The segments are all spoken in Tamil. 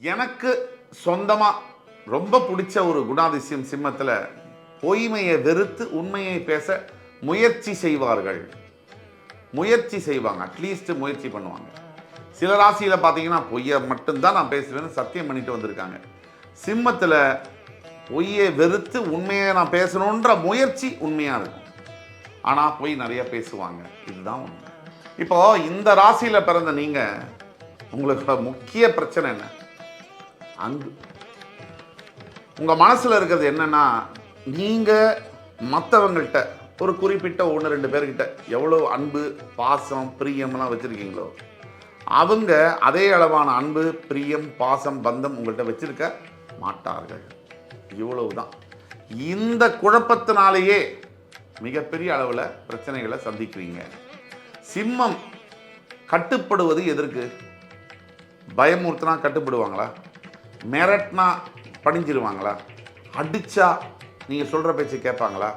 எனக்கு சொந்தமாக ரொம்ப பிடிச்ச ஒரு குணாதிசயம் சிம்மத்தில் பொய்மையை வெறுத்து உண்மையை பேச முயற்சி செய்வார்கள். முயற்சி செய்வாங்க. அட்லீஸ்ட் முயற்சி பண்ணுவாங்க. சில ராசியில் பார்த்தீங்கன்னா பொய்யை மட்டும்தான் நான் பேசுவேன்னு சத்தியம் பண்ணிட்டு வந்திருக்காங்க. சிம்மத்தில் பொய்யை வெறுத்து உண்மையை நான் பேசணுன்ற முயற்சி உண்மையாக இருக்கும். ஆனால் பொய் நிறைய பேசுவாங்க. இதுதான் உண்மை. இப்போ இந்த ராசியில் பிறந்த நீங்கள் உங்களுக்கு முக்கிய பிரச்சனை என்ன? அங்கு உங்கள் மனசில் இருக்கிறது என்னென்னா நீங்கள் மற்றவங்கள்ட்ட ஒரு குறிப்பிட்ட ஒன்று ரெண்டு பேர்கிட்ட எவ்வளோ அன்பு பாசம் பிரியம்லாம் வச்சுருக்கீங்களோ அவங்க அதே அளவான அன்பு பிரியம் பாசம் பந்தம் உங்கள்கிட்ட வச்சுருக்க மாட்டார்கள். இவ்வளவுதான். இந்த குழப்பத்தினாலேயே மிகப்பெரிய அளவில் பிரச்சனைகளை சந்திக்கிறீங்க. சிம்மம் கட்டுப்படுவது எதற்கு? பயமுறுத்தினா கட்டுப்படுவாங்களா? மிரட்டினா படிஞ்சிருவாங்களா? அடித்தா நீங்கள் சொல்கிற பேச்சு கேட்பாங்களா?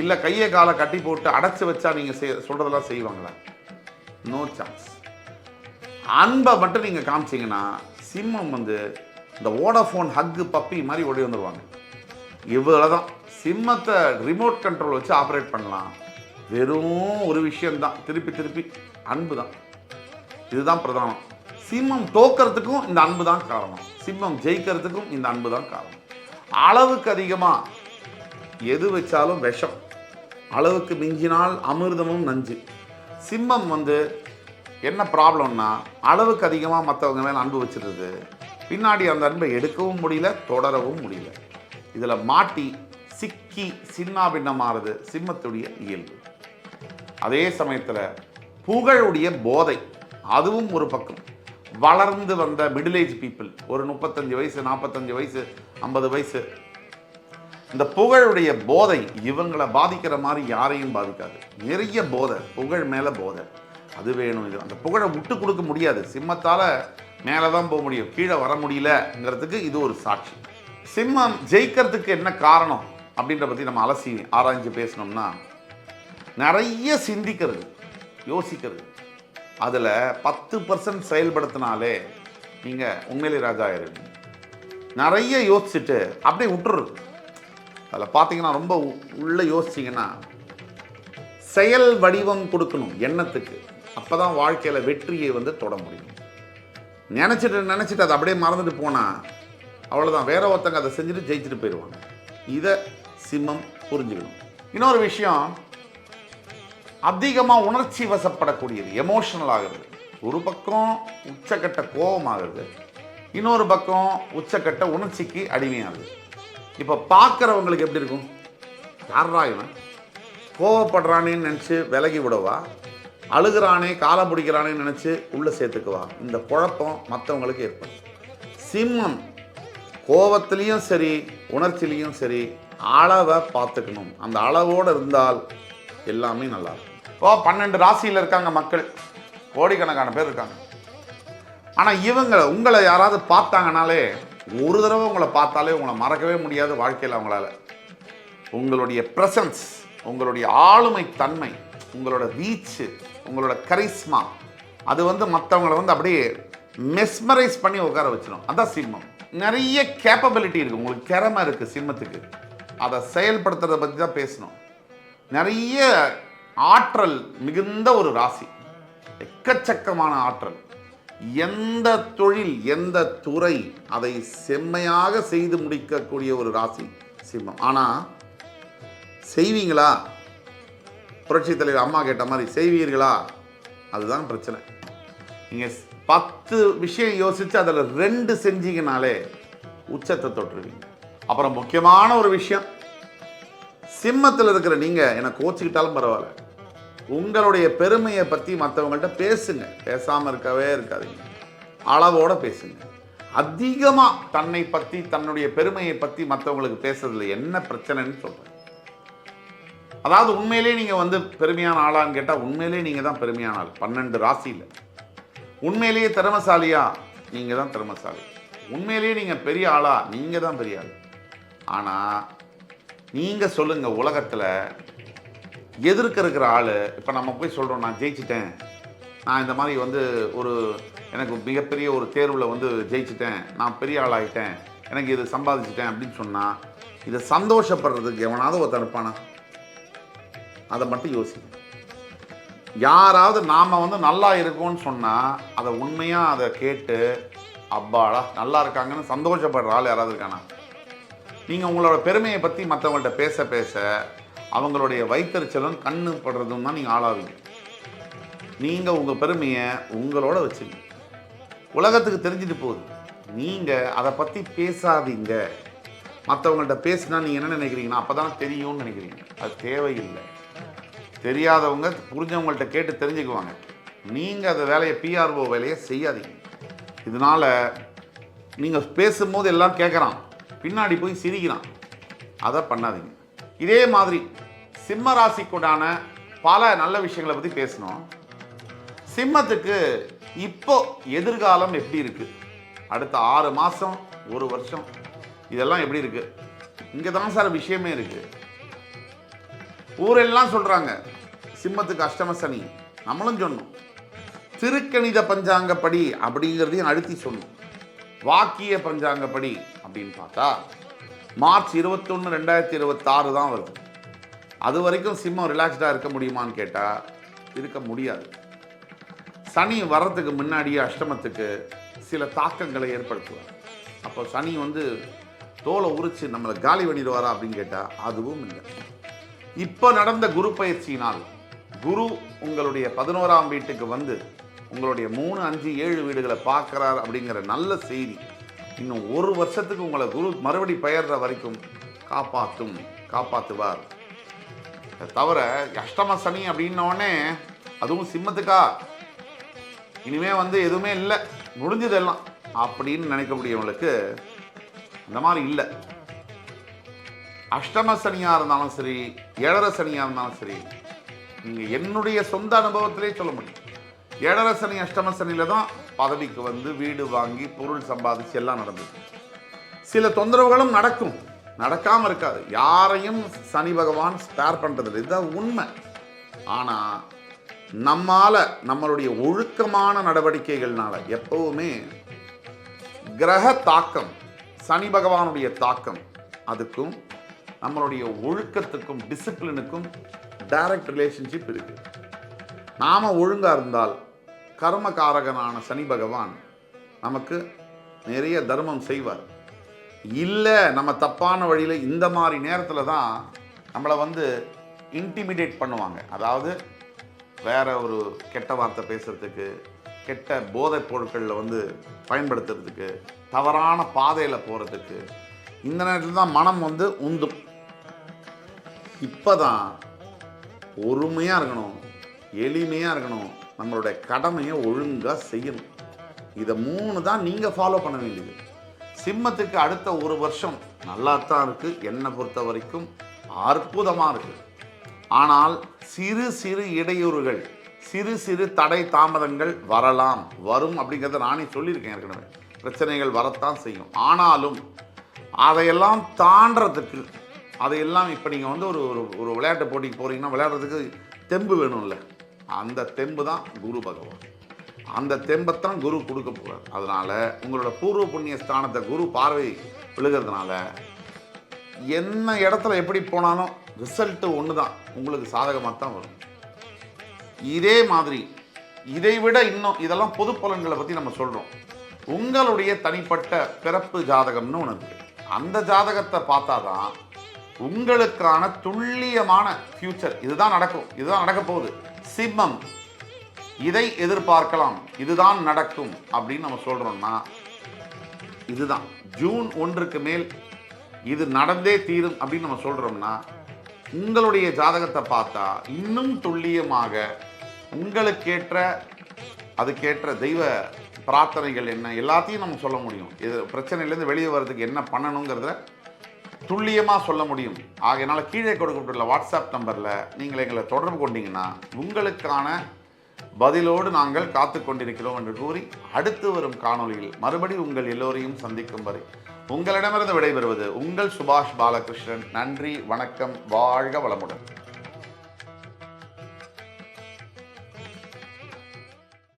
இல்லை கையை காலை கட்டி போட்டு அடைச்சி வச்சா நீங்கள் செய் சொல்கிறதெல்லாம் செய்வாங்களா? நோ சான்ஸ் அன்பை மட்டும் நீங்கள் காமிச்சீங்கன்னா சிம்மம் வந்து இந்த ஓடஃபோன் ஹக்கு பப்பி மாதிரி ஓடி வந்துடுவாங்க இவ்வளோ தான் சிம்மத்தை ரிமோட் கண்ட்ரோல் வச்சு ஆப்ரேட் பண்ணலாம். வெறும் ஒரு விஷயந்தான் திருப்பி திருப்பி அன்பு தான் இதுதான் பிரதானம். சிம்மம் தோக்கிறதுக்கும் இந்த அன்பு தான் காரணம். சிம்மம் ஜெயிக்கிறதுக்கும் இந்த அன்பு தான் காரணம். அளவுக்கு அதிகமாக எது வச்சாலும் விஷம். அளவுக்கு மிஞ்சினால் அமிர்தமும் நஞ்சு. சிம்மம் வந்து என்ன ப்ராப்ளம்னா அளவுக்கு அதிகமாக மற்றவங்க மேலே அன்பு வச்சிருது. பின்னாடி அந்த அன்பை எடுக்கவும் முடியல தொடரவும் முடியல. இதில் மாட்டி சிக்கி சின்னாபின்னமாறுது சிம்மத்துடைய இயல்பு. அதே சமயத்தில் புகழுடைய போதை அதுவும் ஒரு பக்கம். வளர்ந்து வந்த மிடில் ஏஜ் பீப்புள் ஒரு முப்பத்தஞ்சு வயசு நாற்பத்தஞ்சு வயசு ஐம்பது வயசு இந்த புகழுடைய போதை இவங்களை பாதிக்கிற மாதிரி யாரையும் பாதிக்காது. நிறைய போதை புகழ் மேலே போதை. அது வேணும் இது. அந்த புகழை விட்டு கொடுக்க முடியாது. சிம்மத்தால் மேலே தான் போக முடியும். கீழே வர முடியலங்கிறதுக்கு இது ஒரு சாட்சி. சிம்மம் ஜெயிக்கிறதுக்கு என்ன காரணம் அப்படின்ற பற்றி நம்ம அலசி ஆராய்ஞ்சு பேசினோம்னா நிறைய சிந்திக்கிறது யோசிக்கிறது. அதில் பத்து பர்சன்ட் செயல்படுத்தினாலே நீங்கள் உண்மையிலே ராஜா ஆயிருவீங்க. நிறைய யோசிச்சுட்டு அப்படியே விட்டுருக்கு அதில் பார்த்தீங்கன்னா ரொம்ப உ- யோசிச்சிங்கன்னா செயல் வடிவம் கொடுக்கணும் எண்ணத்துக்கு. அப்போ தான் வாழ்க்கையில் வெற்றியை வந்து தொட முடியும். நினச்சிட்டு நினச்சிட்டு அதை அப்படியே மறந்துட்டு போனால் அவ்வளோதான் வேற ஒருத்தங்க அதை செஞ்சுட்டு ஜெயிச்சுட்டு போயிடுவாங்க இதை சிம்மம் புரிஞ்சுக்கணும். இன்னொரு விஷயம் அதிகமாக உணர்ச்சி வசப்படக்கூடியது எமோஷனல் ஆகிறது. ஒரு பக்கம் உச்சக்கட்ட கோபம் ஆகுது இன்னொரு பக்கம் உச்சக்கட்ட உணர்ச்சிக்கு அடிமையாகுது இப்போ பார்க்குறவங்களுக்கு எப்படி இருக்கும்? யாரா இவன்? கோவப்படுறானேன்னு நினச்சி விலகி விடவா? அழுகிறானே காலம் பிடிக்கிறானேன்னு நினச்சி உள்ளே சேர்த்துக்குவா? இந்த குழப்பம் மற்றவங்களுக்கு ஏற்படும். சிம்மம் கோவத்திலையும் சரி உணர்ச்சிலையும் சரி அளவை பார்த்துக்கணும். அந்த அளவோடு இருந்தால் எல்லாமே நல்லாயிருக்கும் இப்போ பன்னெண்டு ராசியில் இருக்காங்க மக்கள். கோடிக்கணக்கான பேர் இருக்காங்க. ஆனால் இவங்க உங்களை யாராவது பார்த்தாங்கனாலே ஒரு தடவை உங்களை பார்த்தாலே உங்களை மறக்கவே முடியாது வாழ்க்கையில் அவங்களால. உங்களுடைய ப்ரெசன்ஸ் உங்களுடைய ஆளுமை தன்மை உங்களோட வீச்சு உங்களோட கரிஸ்மா அது வந்து மற்றவங்களை வந்து அப்படியே மெஸ்மரைஸ் பண்ணி உட்கார வச்சிடும் அதான் சிம்மம். நிறைய கேப்பபிலிட்டி இருக்குது உங்களுக்கு திறமை இருக்குது சிம்மத்துக்கு. அதை செயல்படுத்துறதை பற்றி தான் பேசணும். நிறைய ஆற்றல் மிகுந்த ஒரு ராசி. எக்கச்சக்கமான ஆற்றல். எந்த தொழில் எந்த துறை அதை செம்மையாக செய்து முடிக்கக்கூடிய ஒரு ராசி சிம்மம். ஆனால் செய்வீங்களா? புரட்சி தலைவர் அம்மா கேட்ட மாதிரி செய்வீர்களா? அதுதான் பிரச்சனை. நீங்கள் பத்து விஷயம் யோசித்து அதில் ரெண்டு செஞ்சீங்கனாலே உச்சத்தை தொட்டுருவீங்க. அப்புறம் முக்கியமான ஒரு விஷயம் சிம்மத்தில் இருக்கிற நீங்கள் என்னை கோச்சிக்கிட்டாலும் பரவாயில்ல. உங்களுடைய பெருமையை பற்றி மற்றவங்கள்ட்ட பேசுங்க. பேசாமல் இருக்கவே இருக்காதீங்க. அளவோட பேசுங்க. அதிகமாக தன்னை பற்றி தன்னுடைய பெருமையை பற்றி மற்றவங்களுக்கு பேசுறதுல என்ன பிரச்சனைன்னு சொல்கிறேன் அதாவது உண்மையிலே நீங்கள் வந்து பெருமையான ஆளான்னு கேட்டால் உண்மையிலே நீங்கள் தான் பெருமையான ஆள். பன்னெண்டு ராசியில் உண்மையிலேயே திறமசாலியா? நீங்கள் தான் திறமசாலி. உண்மையிலேயே நீங்கள் பெரிய ஆளா? நீங்கள் தான் பெரிய ஆள். ஆனால் நீங்கள் சொல்லுங்கள் உலகத்தில் எதிர்க்க இருக்கிற ஆள் இப்போ நம்ம போய் சொல்கிறோம் நான் ஜெயிச்சிட்டேன். நான் இந்த மாதிரி வந்து ஒரு எனக்கு மிகப்பெரிய ஒரு தேர்வில் வந்து ஜெயிச்சிட்டேன். நான் பெரிய ஆளாயிட்டேன். எனக்கு இது சம்பாதிச்சிட்டேன் அப்படின்னு சொன்னால் இதை சந்தோஷப்படுறதுக்கு எவனாவது ஒருத்தன் இருப்பானா? அதை மட்டும் யோசி யாராவது நாம் வந்து நல்லா இருக்கோம்னு சொன்னால் அதை உண்மையாக அதை கேட்டு அப்பாடா நல்லா இருக்காங்கன்னு சந்தோஷப்படுற ஆள் யாராவது இருக்கானா? நீங்கள் உங்களோட பெருமையை பற்றி மற்றவங்கள்ட்ட பேச பேச அவங்களுடைய வைத்தறிச்சலும் கண்ணு படுறதும் தான் நீங்கள் ஆளாவீங்க. நீங்கள் உங்கள் பெருமையை உங்களோட வச்சுங்க. உலகத்துக்கு தெரிஞ்சுட்டு போகுது. நீங்கள் அதை பற்றி பேசாதீங்க. மற்றவங்கள்ட்ட பேசினா நீங்கள் என்ன நினைக்கிறீங்கன்னா அப்போ தான் தெரியும்னு நினைக்கிறீங்க. அது தேவையில்லை. தெரியாதவங்க புரிஞ்சவங்கள்ட்ட கேட்டு தெரிஞ்சுக்குவாங்க. நீங்கள் அந்த வேலையை பிஆர்ஓ வேலையை செய்யாதீங்க. இதனால் நீங்கள் பேசும்போது எல்லாம் கேட்குறான் பின்னாடி போய் சிரிக்கிறான். அதை பண்ணாதீங்க. இதே மாதிரி சிம்ம ராசிக்குடான பல நல்ல விஷயங்களை பற்றி பேசணும். சிம்மத்துக்கு இப்போ எதிர்காலம் எப்படி இருக்கு? அடுத்த ஆறு மாதம் ஒரு வருஷம் இதெல்லாம் எப்படி இருக்கு? இங்கே தான் சார் விஷயமே இருக்கு. ஊரெல்லாம் சொல்றாங்க சிம்மத்துக்கு அஷ்டம சனி. நம்மளும் சொன்னோம். திருக்கணித பஞ்சாங்கப்படி அப்படிங்கிறதையும் அழுத்தி சொன்னோம். வாக்கிய பஞ்சாங்கப்படி அப்படின்னு பார்த்தா மார்ச் இருபத்தொன்று ரெண்டாயிரத்தி இருபத்தாறு தான் வருது அது வரைக்கும் சிம்மம் ரிலாக்ஸ்டாக இருக்க முடியுமான்னு கேட்டால் இருக்க முடியாது. சனி வர்றதுக்கு முன்னாடியே அஷ்டமத்துக்கு சில தாக்கங்களை ஏற்படுத்துவார். அப்போ சனி வந்து தோலை உரிச்சு நம்மளை காலி பண்ணிடுவாரா அப்படின்னு கேட்டால் அதுவும் இல்லை. இப்போ நடந்த குரு பயிற்சியினால் குரு உங்களுடைய பதினோராம் வீட்டுக்கு வந்து உங்களுடைய மூணு அஞ்சு ஏழு வீடுகளை பார்க்குறார் அப்படிங்கிற நல்ல செய்தி. இன்னும் ஒரு வருஷத்துக்கு உங்களை குரு மறுபடி பெயர்ற வரைக்கும் காப்பாற்றும் காப்பாற்றுவார் அதை தவிர அஷ்டம சனி அப்படின்னோடனே அதுவும் சிம்மத்துக்கா? இனிமே வந்து எதுவுமே இல்லை. முடிஞ்சதெல்லாம். அப்படின்னு நினைக்கக்கூடியவங்களுக்கு இந்த மாதிரி இல்லை. அஷ்டம சனியாக இருந்தாலும் சரி ஏழரை சனியாக இருந்தாலும் சரி நீங்கள் என்னுடைய சொந்த அனுபவத்திலே சொல்ல முடியும். ஏழரை சனி அஷ்டம சனியில் தான் பதவிக்கு வந்து வீடு வாங்கி பொருள் சம்பாதிச்சு எல்லாம் நடந்தது. சில தொந்தரவுகளும் நடக்கும். நடக்காமல் இருக்காது. யாரையும் சனி பகவான் ஸ்பேர் பண்ணுறது இதுதான் உண்மை. ஆனால் நம்மால் நம்மளுடைய ஒழுக்கமான நடவடிக்கைகள்னால எப்பவுமே கிரக தாக்கம் சனி பகவானுடைய தாக்கம் அதுக்கும் நம்மளுடைய ஒழுக்கத்துக்கும் டிசிப்ளினுக்கும் டைரக்ட் ரிலேஷன்ஷிப் இருக்குது நாம் ஒழுங்காக இருந்தால் கர்மகாரகனான சனி பகவான் நமக்கு நிறைய தர்மம் செய்வார். இல்லை நம்ம தப்பான வழியில் இந்த மாதிரி நேரத்தில் தான் நம்மளை வந்து இன்டிமிடேட் பண்ணுவாங்க. அதாவது வேற ஒரு கெட்ட வார்த்தை பேசுறதுக்கு கெட்ட போதைப் பொருட்களில் வந்து பயன்படுத்துறதுக்கு தவறான பாதையில் போகிறதுக்கு இந்த நேரத்தில் தான் மனம் வந்து உந்தும். இப்போ தான் பொறுமையாக இருக்கணும் எளிமையாக இருக்கணும் நம்மளுடைய கடமையை ஒழுங்காக செய்யணும். இதை மூணு தான் நீங்கள் ஃபாலோ பண்ண வேண்டியது. சிம்மத்துக்கு அடுத்த ஒரு வருஷம் நல்லா தான் இருக்குது என்னை பொறுத்த வரைக்கும் அற்புதமாக இருக்குது ஆனால் சிறு சிறு இடையூறுகள் சிறு சிறு தடை தாமதங்கள் வரலாம். வரும் அப்படிங்கிறத நானே சொல்லியிருக்கேன் ஏற்கனவே. பிரச்சனைகள் வரத்தான் செய்யும். ஆனாலும் அதையெல்லாம் தாண்டறதுக்கு அதையெல்லாம் இப்போ நீங்கள் வந்து ஒரு ஒரு ஒரு விளையாட்டு போட்டிக்கு போகிறீங்கன்னா விளையாடுறதுக்கு தெம்பு வேணும்ல. அந்த தெம்பு தான் குரு பகவான். அந்த தெம்பைத்தான் குரு கொடுக்க போகிறார் அதனால் உங்களோட பூர்வ புண்ணிய ஸ்தானத்தை குரு பார்வை விழுகிறதுனால என்ன இடத்துல எப்படி போனாலும் ரிசல்ட்டு ஒன்று தான் உங்களுக்கு சாதகமாக தான் வரும். இதே மாதிரி இதை விட இன்னும் இதெல்லாம் பொது பலன்களை பற்றி நம்ம சொல்கிறோம் உங்களுடைய தனிப்பட்ட பிறப்பு ஜாதகம்னு ஒன்று இருக்குது அந்த ஜாதகத்தை பார்த்தா தான் உங்களுக்கான துல்லியமான ஃப்யூச்சர் இதுதான் நடக்கும். இதுதான் நடக்க போகுது. சிம்மம். இதை எதிர்பார்க்கலாம். இதுதான் நடக்கும் அப்படின்னு நம்ம சொல்கிறோம்னா இதுதான். ஜூன் ஒன்றுக்கு மேல் இது நடந்தே தீரும் அப்படின்னு நம்ம சொல்கிறோம்னா உங்களுடைய ஜாதகத்தை பார்த்தா இன்னும் துல்லியமாக உங்களுக்கேற்ற அதுக்கேற்ற தெய்வ பிரார்த்தனைகள் என்ன எல்லாத்தையும் நம்ம சொல்ல முடியும். இது பிரச்சனையிலேருந்து வெளியே வர்றதுக்கு என்ன பண்ணணுங்கிறத துல்லியமாக சொல்ல முடியும். ஆகையினால கீழே கொடுக்கப்பட்டுள்ள வாட்ஸ்அப் நம்பரில் நீங்கள் எங்களை தொடர்பு கொண்டீங்கன்னா உங்களுக்கான பதிலோடு நாங்கள் காத்து கொண்டிருக்கிறோம் என்று கூறி அடுத்து வரும் காணொளியில் மறுபடி உங்கள் எல்லோரையும் சந்திக்கும் வரை உங்களிடமிருந்து விடைபெறுவது உங்கள் சுபாஷ் பாலகிருஷ்ணன். நன்றி வணக்கம் வாழ்க வளமுடன்.